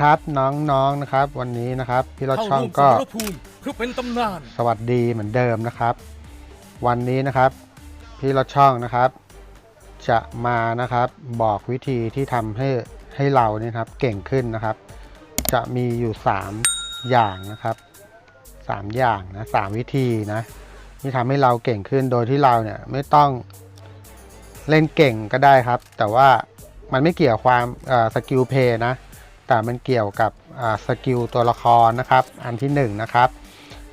ครับน้องๆนะครับ วันนี้นะครับ พี่รถเข้าช่องร่วมสก็มรภูมิเพื่อเป็นตำนาน สวัสดีเหมือนเดิมนะครับ วันนี้นะครับ พี่รถช่องนะครับ จะมานะครับบอกวิธีที่ทำให้ให้เราเนี่ยครับเก่งขึ้นนะครับ จะมีอยู่ 3 อย่างนะครับ 3 อย่างนะสามวิธีนะที่ทำให้เราเก่งขึ้นโดยที่เราเนี่ยไม่ต้องเล่นเก่งก็ได้ครับ แต่ว่ามันไม่เกี่ยวความสกิลเพย์นะ แต่มันเกี่ยวกับสกิลตัวละครนะครับ อันที่1นะครับ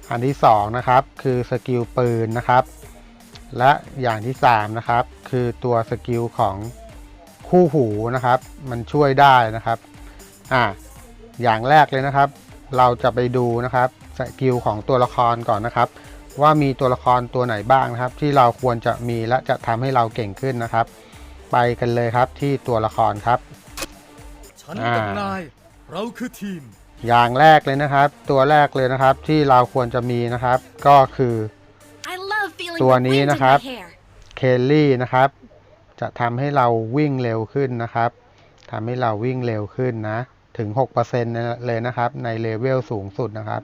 อันที่2นะครับคือสกิลปืนนะครับ และอย่างที่3นะครับคือตัวสกิลของคู่หูนะครับ มันช่วยได้นะครับอ่าอย่างแรกเลยนะครับ เราจะไปดูนะครับสกิลของตัวละครก่อนนะครับ ว่ามีตัวละครตัวไหนบ้างนะครับ ที่เราควรจะมีและจะทำให้เราเก่งขึ้นนะครับ ไปกันเลยครับที่ตัวละครครับ ฉันอ่ากับนาย เราคือทีม อย่างแรกเลยนะครับ ตัวแรกเลยนะครับที่เราควรจะมีนะครับ ก็คือ I love feeling ตัว the นี้ wind in นะครับ my hair. เคลลี่นะครับ จะทำให้เราวิ่งเร็วขึ้นนะครับทำให้เราวิ่งเร็วขึ้นนะ ถึง 6%เลยนะครับ ในเลเวลสูงสุดนะครับ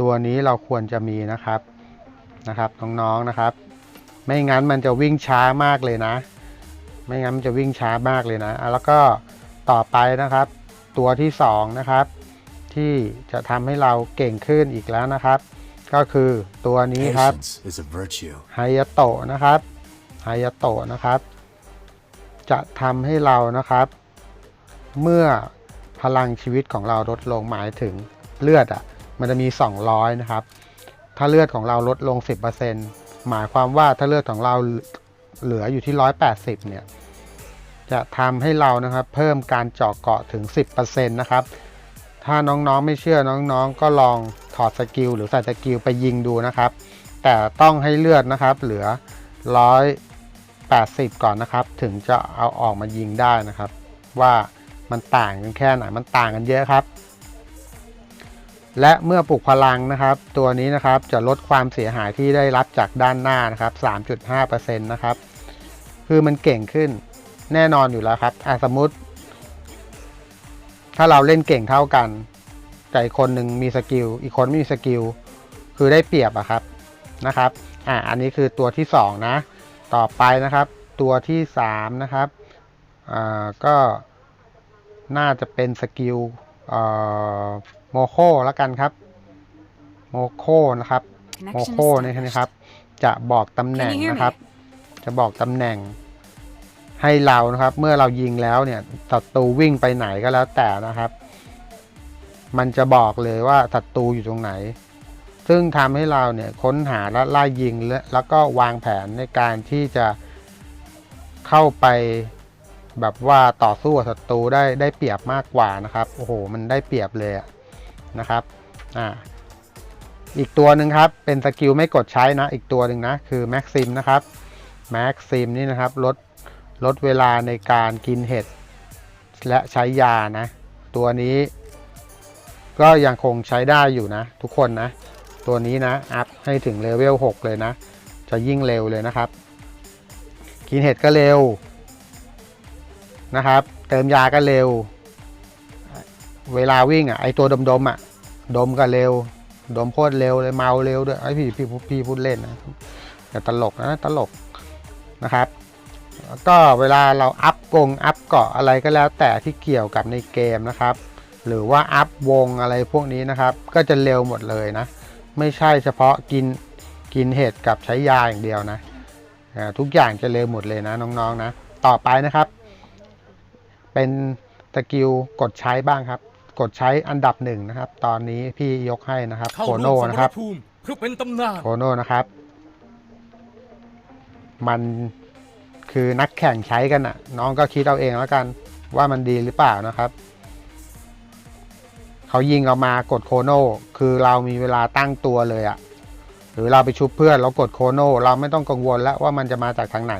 ตัวนี้เราควรจะมีนะครับนะครับน้องๆนะครับ ไม่งั้นมันจะวิ่งช้ามากเลยนะ ไม่งั้นมันจะวิ่งช้ามากเลยนะอะแล้วก็ ต่อไปนะครับ ตัวที่สองนะครับ ที่จะทำให้เราเก่งขึ้นอีกแล้วนะครับ ก็คือตัวนี้ครับ Patience is a virtue. ไฮยาโตะนะครับไฮยาโตะนะครับ จะทำให้เรานะครับ เมื่อพลังชีวิตของเราลดลงหมายถึงเลือดอะมันจะมี 200 นะครับ ถ้าเลือดของเราลดลง 10%หมายความว่าถ้าเลือดของเราเหลืออยู่ที่ 180 เนี่ย จะทำให้เรานะครับ เพิ่มการเจาะเกาะถึง 10%นะครับ ถ้าน้องๆไม่เชื่อน้องๆ ก็ลองถอดสกิลหรือใส่สกิลไปยิงดูนะครับ แต่ต้องให้เลือดนะครับ เหลือ 180 ก่อนนะครับ ถึงจะเอาออกมายิงได้นะครับ ว่ามันต่างกันแค่ไหนมันต่างกันเยอะครับ และเมื่อปลุกพลังนะครับ ตัวนี้นะครับจะลดความเสียหายที่ได้รับจากด้านหน้านะครับ 3.5%นะครับ คือมันเก่งขึ้น แน่นอนอยู่แล้วครับอะสมมติ ถ้าเราเล่นเก่งเท่ากัน แต่อีกคนหนึ่งมีสกิล อีกคนไม่มีสกิล คือได้เปรียบอะครับนะครับ อ่าอันนี้คือตัวที่ 2 นะ ต่อไปนะครับ ตัวที่ 3 นะครับ อ่า ก็น่าจะเป็นสกิลเอ่อโมโคแล้วกันครับ โมโคนะครับ โม Connection โคนี่ established. นะครับ จะบอกตำแหน่ง Can you hear me? นะครับ จะบอกตำแหน่ง ให้เรานะครับ เมื่อเรายิงแล้วเนี่ยศัตรูวิ่งไปไหนก็แล้วแต่นะครับ มันจะบอกเลยว่าศัตรูอยู่ตรงไหน ซึ่งทำให้เราเนี่ยค้นหาและไล่ยิงและแล้วก็วางแผนในการที่จะเข้าไปแบบว่าต่อสู้กับศัตรูได้ได้เปรียบมากกว่านะครับโอ้โห มันได้เปรียบเลยะนะครับอ่าอีกตัวหนึ่งครับ เป็นสกิลไม่กดใช้นะ อีกตัวหนึ่งนะ คือแม็กซิมนะครับแม็กซิมนี่นะครับลด ลดเวลาในการกินเห็ด และใช้ยานะ ตัวนี้ ก็ยังคงใช้ได้อยู่นะ ทุกคนนะ ตัวนี้นะ อัพให้ถึงเลเวล 6 เลยนะ จะยิ่งเร็วเลยนะครับ กินเห็ดก็เร็วนะครับ เติมยาก็เร็ว เวลาวิ่งอะไอตัวดมๆอะดมก็เร็ว ดมโคตรเร็วเลยเมาเร็วด้วยไอพี่พี่พี่พูดเล่นนะแต่ตลกนะตลกนะครับ ก็เวลาเราอัพกงอัพเกาะอะไรก็แล้วแต่ที่เกี่ยวกับในเกมนะครับ หรือว่าอัพวงอะไรพวกนี้นะครับ ก็จะเร็วหมดเลยนะ ไม่ใช่เฉพาะกินกินเห็ดกับใช้ยาอย่างเดียวนะอ่าทุกอย่างจะเร็วหมดเลยนะน้องๆนะ ต่อไปนะครับ เป็นสกิลกดใช้บ้างครับ กดใช้อันดับหนึ่งนะครับ ตอนนี้พี่ยกให้นะครับเข้าโคร่วมโน่สมนะรครับภูมิเพื่อเป็นตำนานโคโน่นะครับ มัน คือนักแข่งใช้กันอะน้องก็คิดเอาเองแล้วกันว่ามันดีหรือเปล่านะครับ เขายิงเรามากดโคโน่คือเรามีเวลาตั้งตัวเลยอะหรือเราไปชุบเพื่อนเรากดโคโน่เราไม่ต้องกังวลแล้วว่ามันจะมาจากทางไหน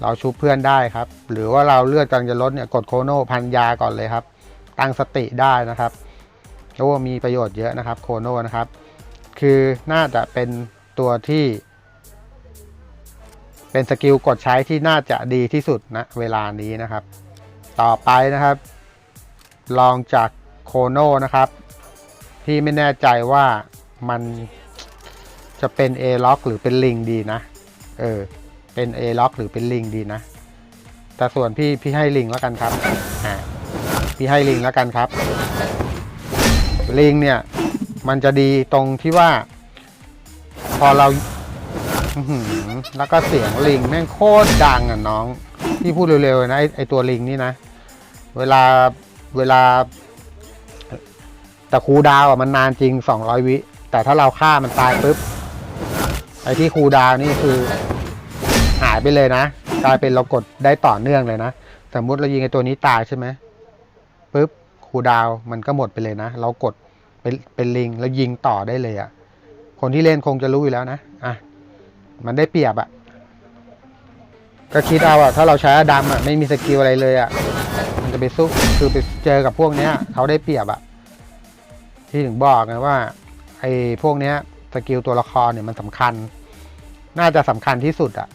เราชุบเพื่อนได้ครับ หรือว่าเราเลือดกำลังจะลดเนี่ยกดโคโน่พันยาก่อนเลยครับ ตั้งสติได้นะครับโอ้มีประโยชน์เยอะนะครับโคโน่นะครับ คือน่าจะเป็นตัวที่ เป็นสกิลกดใช้ที่น่าจะดีที่สุดนะเวลานี้นะครับ ต่อไปนะครับ ลองจากโคโนนะครับพี่ไม่แน่ใจว่ามันจะเป็น A ล็อกหรือเป็นลิงดีนะ เออ เป็น A ล็อกหรือเป็นลิงดีนะ แต่ส่วนพี่พี่ให้ลิงแล้วกันครับอ่าพี่ให้ลิงแล้วกันครับ ลิงเนี่ยมันจะดีตรงที่ว่า พอเรา แล้วก็เสียงลิงแม่งโคตรดังอะน้องพี่พูดเร็วๆนะไอไอตัวลิงนี่นะ เวลาเวลา แต่ครูดาวอะมันนานจริง 200 วิ แต่ถ้าเราฆ่ามันตายปุ๊บ ไอที่ครูดาวนี่คือ หายไปเลยนะ กลายเป็นเรากดได้ต่อเนื่องเลยนะ สมมติเรายิงไอตัวนี้ตายใช่ไหมปุ๊บครูดาวมันก็หมดไปเลยนะ เรากดเป็นเป็นลิงแล้วยิงต่อได้เลยอะ่ะ คนที่เล่นคงจะรู้อยู่แล้วนะ มันได้เปรียบอะ่ะก็คิดเอาอะถ้าเราใช้ดัมอะไม่มีสกิลอะไรเลยอะมันจะไปสู้คือไปเจอกับพวกเนี้ยเขาได้เปรียบอะที่ถึงบอกไงว่าไอ้พวกเนี้ยสกิลตัวละครเนี่ยมันสำคัญ น่าจะสำคัญที่สุดอะ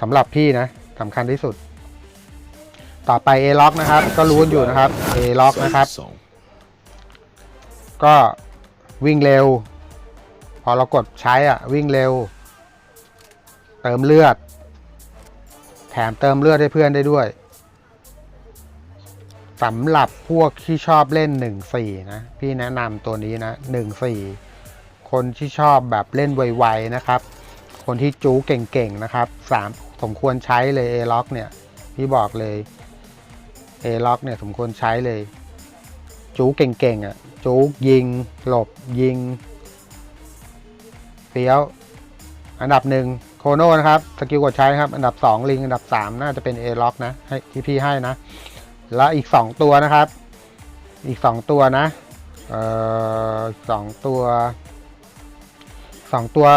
สำหรับพี่นะสำคัญที่สุด ต่อไป A ล็อกนะครับ ก็รู้นอยู่นะครับ A ล็อกนะครับ ก็วิ่งเร็ว พอเรากดใช้อะ วิ่งเร็ว เติมเลือด แถมเติมเลือดให้เพื่อนได้ด้วยสำหรับพวกที่ชอบเล่น 1-4 นะ พี่แนะนำตัวนี้นะ 1-4 คนที่ชอบแบบเล่นไวๆนะครับ คนที่จู๊เก่งๆนะครับสามสมควรใช้เลย A ล็อกเนี่ย พี่บอกเลย A ล็อกเนี่ยสมควรใช้เลย จู๊เก่งๆอะ จู๊ยิง หลบยิงเฟี้ยว อันดับหนึ่ง โคโน่นะครับสกิลกดใช้ครับ อันดับสองลิง อันดับสามน่าจะเป็น A ล็อกนะให้ที่พี่ให้นะ แล้วอีกสองตัวนะครับ อีกสองตัวนะเอ่อสองตัวสองตัว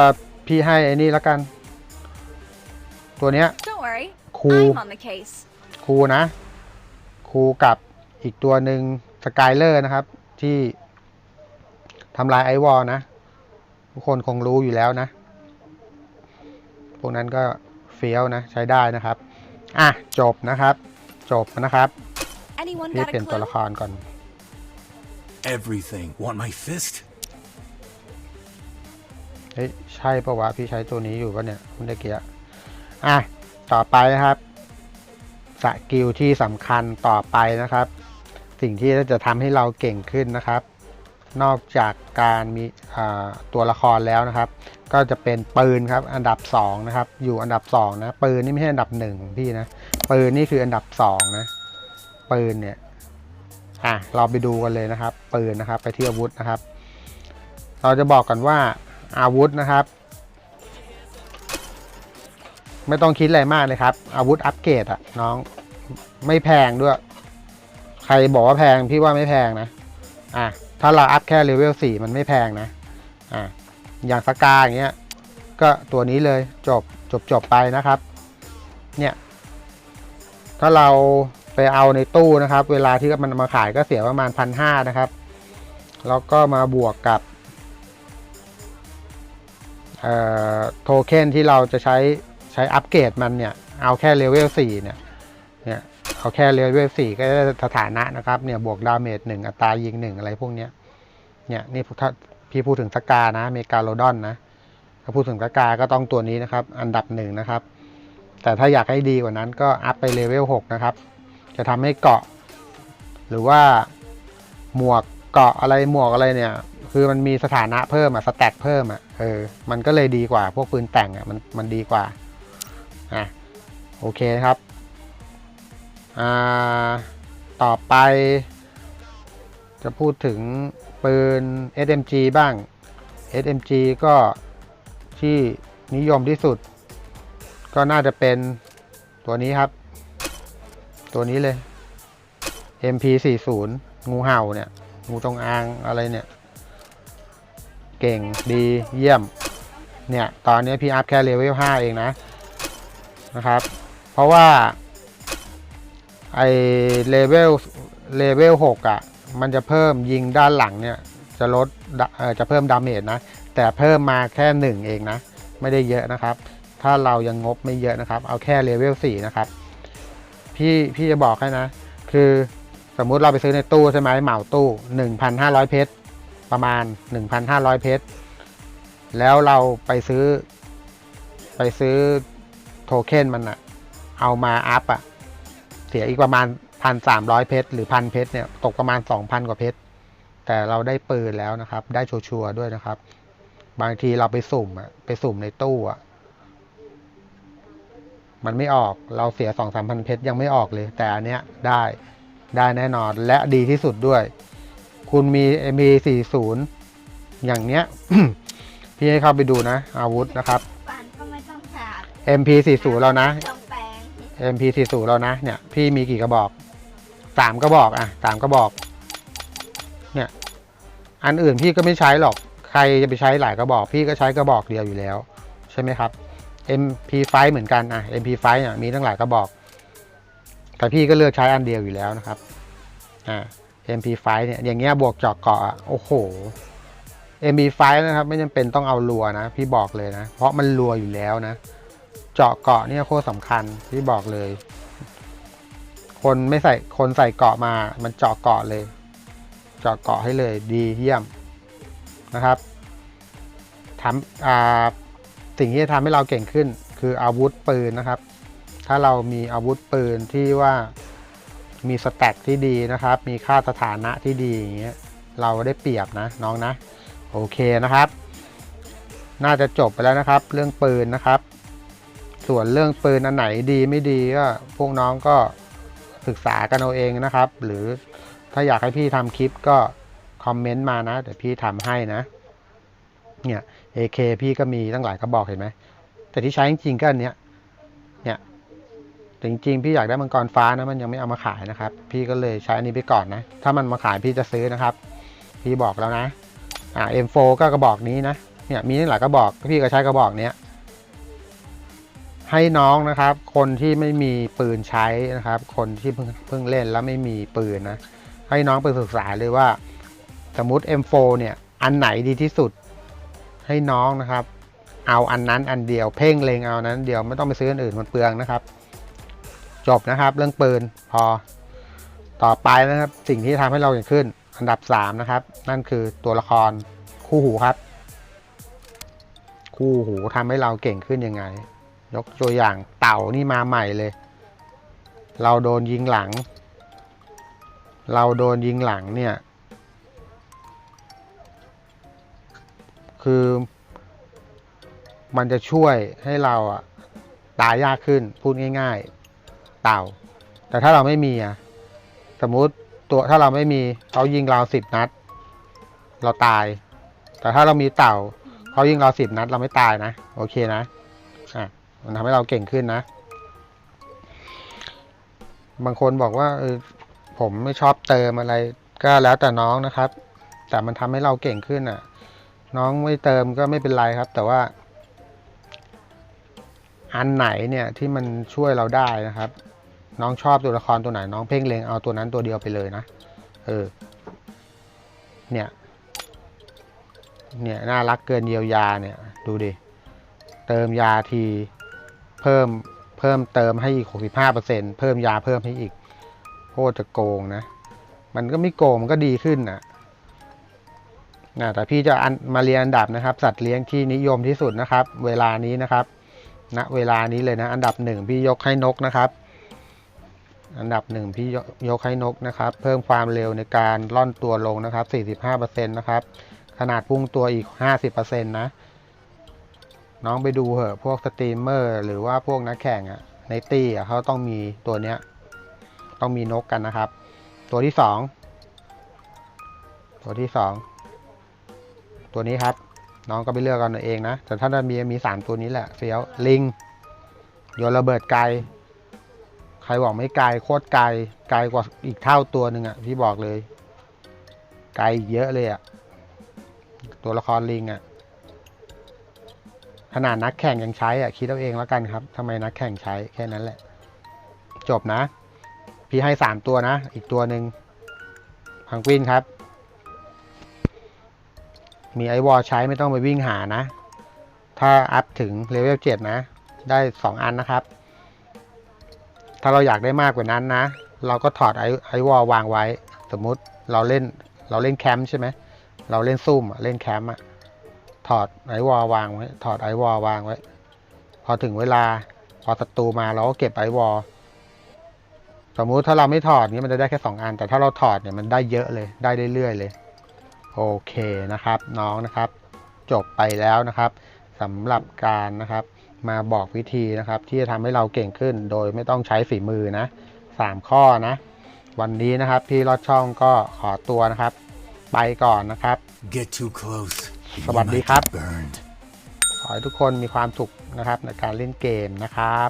พี่ให้ไอ้นี่แล้วกัน ตัวเนี้ย Don't worry, ครู I'm on the case. ครูนะครูกับอีกตัวหนึ่งสกายเลอร์นะครับ ที่ทำลายไอวอลนะ ทุกคนคงรู้อยู่แล้วนะ พวกนั้นก็เฟี้ยวนะใช้ได้นะครับ อะจบนะครับ จบนะครับ Anyone พี่ got เปลี่ a ยนตัวละ clue? ครก่อน Everything. Want my fist? เฮ้ยใช่ปะวะพี่ใช้ตัวนี้อยู่ปะเนี่ยคุณตะเกียะอะต่อไปนะครับสกิลที่สำคัญต่อไปนะครับ สิ่งที่จะทำให้เราเก่งขึ้นนะครับ นอกจากการมีตัวละครแล้วนะครับ ก็จะเป็นปืนครับอันดับ2นะครับอยู่อันดับ2นะปืนนี่ไม่ใช่อันดับ1พี่นะปืนนี่คืออันดับ2นะปืนเนี่ยอะเราไปดูกันเลยนะครับ ปืนนะครับไปที่อาวุธนะครับ เราจะบอกกันว่าอาวุธนะครับ ไม่ต้องคิดอะไรมากเลยครับ อาวุธอัปเกรดอะน้องไม่แพงด้วย ใครบอกว่าแพงพี่ว่าไม่แพงนะอะ ถ้าเราอัพแค่เลเวลสี่มันไม่แพงนะอะอย่างสกาอย่างเงี้ยก็ตัวนี้เลยจบจบจบไปนะครับ เนี่ย ถ้าเราไปเอาในตู้นะครับ เวลาที่มันมาขายก็เสียประมาณพันห้านะครับ แล้วก็มาบวกกับเอ่อโทเค็นที่เราจะใช้ใช้อัปเกรดมันเนี่ย เอาแค่เลเวล4เนี่ยเนี่ย เอาแค่เลเวล4ก็ได้สถานะนะครับเนี่ยบวกดาเมจหนึ่งอัตรายิงหนึ่งอะไรพวกเนี้ยเนี่ยนี่ถ้าพี่พูดถึงสกานะเมกาโลดอนนะถ้าพูดถึงสกาก็ต้องตัวนี้นะครับ อันดับหนึ่งนะครับ แต่ถ้าอยากให้ดีกว่านั้นก็อัพไปเลเวล6นะครับ จะทำให้เกาะ หรือว่าหมวกเกาะอะไรหมวกอะไรเนี่ย คือมันมีสถานะเพิ่มอะสแต็กเพิ่มอะเออมันก็เลยดีกว่าพวกปืนแต่งอะมันมันดีกว่าอะโอเคครับ ต่อไป จะพูดถึงปืน SMG บ้าง SMG ก็ที่นิยมที่สุด ก็น่าจะเป็นตัวนี้ครับ ตัวนี้เลย MP40 งูเห่าเนี่ย งูจงอางอะไรเนี่ย เก่งดีเยี่ยม เนี่ย ตอนนี้พี่อัพแค่เลเวล5เองนะ นะครับ เพราะว่า ไอเลเวลเลเวล6อะ มันจะเพิ่มยิงด้านหลังเนี่ย จะลดจะเพิ่มดาเมจนะ แต่เพิ่มมาแค่1เองนะ ไม่ได้เยอะนะครับ ถ้าเรายังงบไม่เยอะนะครับ เอาแค่เลเวล4นะครับ พี่พี่จะบอกให้นะ คือสมมุติเราไปซื้อในตู้ใช่ไหมเหมาตู้หนึ่งพันห้าร้อยเพชรประมาณหนึ่งพันห้าร้อยเพชรแล้วเราไปซื้อ ไปซื้อโทเค็นมันอะเอามาอัพอะ เสียอีกประมาณพันสามร้อยเพชรหรือพันเพชรเนี่ยตกประมาณสองพันกว่าเพชรแต่เราได้ปืนแล้วนะครับ ได้ชัวร์ๆด้วยนะครับ บางทีเราไปสุ่มอะไปสุ่มในตู้อะมันไม่ออกเราเสียสองสามพันเพชรยังไม่ออกเลย แต่อันเนี้ยได้ได้แน่นอนและดีที่สุดด้วย คุณมี MP40 อย่างเนี้ย พี่ให้เข้าไปดูนะ อาวุธนะครับปั่นก็ไม่ต้องฉาบ MP40 เรานะต้องแปลง MP40 เรานะเนี่ยพี่มีกี่กระบอกสามกระบอกอะสามกระบอกเนี่ยอันอื่นพี่ก็ไม่ใช้หรอกใครจะไปใช้หลายกระบอก พี่ก็ใช้กระบอกเดียวอยู่แล้ว ใช่ไหมครับ MP5 เหมือนกันอะ MP5 เนี่ยมีตั้งหลายกระบอก แต่พี่ก็เลือกใช้อันเดียวอยู่แล้วนะครับอ่า MP5 เนี่ยอย่างเงี้ยบวกจาะเกาะอะโอ้โห MP5 นะครับ ไม่จำเป็นต้องเอารัวนะ พี่บอกเลยนะ เพราะมันรัวอยู่แล้วนะ เจาะเกาะเนี่ยโคตรสำคัญพี่บอกเลย คนไม่ใส่คนใส่เกาะมา มันเจาะเกาะเลย เจาะเกาะให้เลยดีเยี่ยมนะครับทำอ่าสิ่งที่จะทำให้เราเก่งขึ้น คืออาวุธปืนนะครับ ถ้าเรามีอาวุธปืนที่ว่ามีสแต็กที่ดีนะครับ มีค่าสถานะที่ดีอย่างเงี้ย เราได้เปรียบนะน้องนะ โอเคนะครับ น่าจะจบไปแล้วนะครับ เรื่องปืนนะครับ ส่วนเรื่องปืนอันไหนดีไม่ดีก็พวกน้องก็ศึกษากันเอาเองนะครับ หรือถ้าอยากให้พี่ทำคลิปก็คอมเมนต์มานะ เดี๋ยวพี่ทำให้นะ เนี่ย AK พี่ก็มีตั้งหลายกระบอกเห็นไหม แต่ที่ใช้จริงๆก็อันเนี้ย เนี่ยแต่จริงๆพี่อยากได้มังกรฟ้านะ มันยังไม่เอามาขายนะครับ พี่ก็เลยใช้อันนี้ไปก่อนนะ ถ้ามันมาขายพี่จะซื้อนะครับ พี่บอกแล้วนะ อ่า M4 ก็กระบอกนี้นะ เนี่ยมีตั้งหลายกระบอก พี่ก็ใช้กระบอกเนี้ย ให้น้องนะครับ คนที่ไม่มีปืนใช้นะครับ คนที่เพิ่งเพิ่งเล่นแล้วไม่มีปืนนะ ให้น้องไปศึกษาเลยว่า สมมติ M4 เนี่ย อันไหนดีที่สุด ให้น้องนะครับ เอาอันนั้นอันเดียวเพ่งเลงเอานั้นเดียวไม่ต้องไปซื้ออันอื่นมันเปลืองนะครับ จบนะครับ เรื่องปืนพอต่อไปนะครับสิ่งที่ทำให้เราเก่งขึ้น อันดับ 3 นะครับ นั่นคือตัวละครคู่หูครับ คู่หูทำให้เราเก่งขึ้นยังไง ยกตัวอย่างเต่านี่มาใหม่เลย เราโดนยิงหลัง เราโดนยิงหลังเนี่ย คือมันจะช่วยให้เราอะตายยากขึ้นพูดง่าย ๆ เต่า แต่ถ้าเราไม่มีอะสมมติตัวถ้าเราไม่มีเขายิงเราสิบนัด เราตาย แต่ถ้าเรามีเต่าเขายิงเราสิบนัด เราไม่ตายนะ โอเคนะ มันทำให้เราเก่งขึ้นนะ บางคนบอกว่าเออผมไม่ชอบเติมอะไรก็แล้วแต่น้องนะครับ แต่มันทำให้เราเก่งขึ้นอะ น้องไม่เติมก็ไม่เป็นไรครับ แต่ว่า อันไหนเนี่ยที่มันช่วยเราได้นะครับ น้องชอบตัวละครตัวไหน น้องเพ่งเลงเอาตัวนั้นตัวเดียวไปเลยนะเออ เนี่ย เนี่ย น่ารักเกินเยียวยาเนี่ย ดูดิ เติมยาที เพิ่มเพิ่มเติมให้อีก 65%เพิ่มยาเพิ่มให้อีกโคตรจะโกงนะ มันก็ไม่โกงมันก็ดีขึ้นนะนะแต่พี่จะมาเรียนอันดับนะครับ สัตว์เลี้ยงที่นิยมที่สุดนะครับ เวลานี้นะครับณนะเวลานี้เลยนะ อันดับหนึ่งพี่ยกให้นกนะครับ อันดับหนึ่งพี่ยกยกให้นกนะครับ เพิ่มความเร็วในการล่อนตัวลงนะครับ 45%นะครับ ขนาดพุ่งตัวอีก 50%นะ น้องไปดูเหอะพวกสตรีมเมอร์หรือว่าพวกนักแข่งอะในตี้อะเขาต้องมีตัวเนี้ย ต้องมีนกกันนะครับ ตัวที่สองตัวที่สองตัวนี้ครับ น้องก็ไปเลือกกันเอาเองนะ แต่ถ้าด้านมีมีสามตัวนี้แหละเฟี้ยวลิงโยนระเบิดไกล ใครบอกไม่ไกลโคตรไกลไกลกว่าอีกเท่าตัวหนึ่งอะพี่บอกเลย ไกลเยอะเลยอะตัวละครลิงอะ ขนาดนักแข่งยังใช้อะคิดเอาเองแล้วกันครับทำไมนักแข่งใช้แค่นั้นแหละ จบนะ พี่ให้สามตัวนะ อีกตัวหนึ่งพังกวินครับ มีไอวอลใช้ไม่ต้องไปวิ่งหานะ ถ้าอัพถึงเลเวลเจ็ดนะ ได้สองอันนะครับ ถ้าเราอยากได้มากกว่านั้นนะ เราก็ถอดไอไอวอลวางไว้ สมมุติเราเล่นเราเล่นแคมป์ใช่ไหมเราเล่นซุ่มเล่นแคมป์อะ ถอดไอวอลวางไว้ ถอดไอวอลวางไว้ พอถึงเวลา พอศัตรูมาเราก็เก็บไอวอลสมมุติถ้าเราไม่ถอดนี้มันจะได้แค่สองอัน แต่ถ้าเราถอดเนี่ยมันได้เยอะเลย ได้เรื่อยๆเลย โอเคนะครับ น้องนะครับ จบไปแล้วนะครับสำหรับการนะครับ มาบอกวิธีนะครับ ที่จะทำให้เราเก่งขึ้น โดยไม่ต้องใช้ฝีมือนะสามข้อนะ วันนี้นะครับพี่รอดช่องก็ขอตัวนะครับ ไปก่อนนะครับ Get too close. สวัสดีครับ ขอให้ทุกคนมีความสุขนะครับในการเล่นเกมนะครับ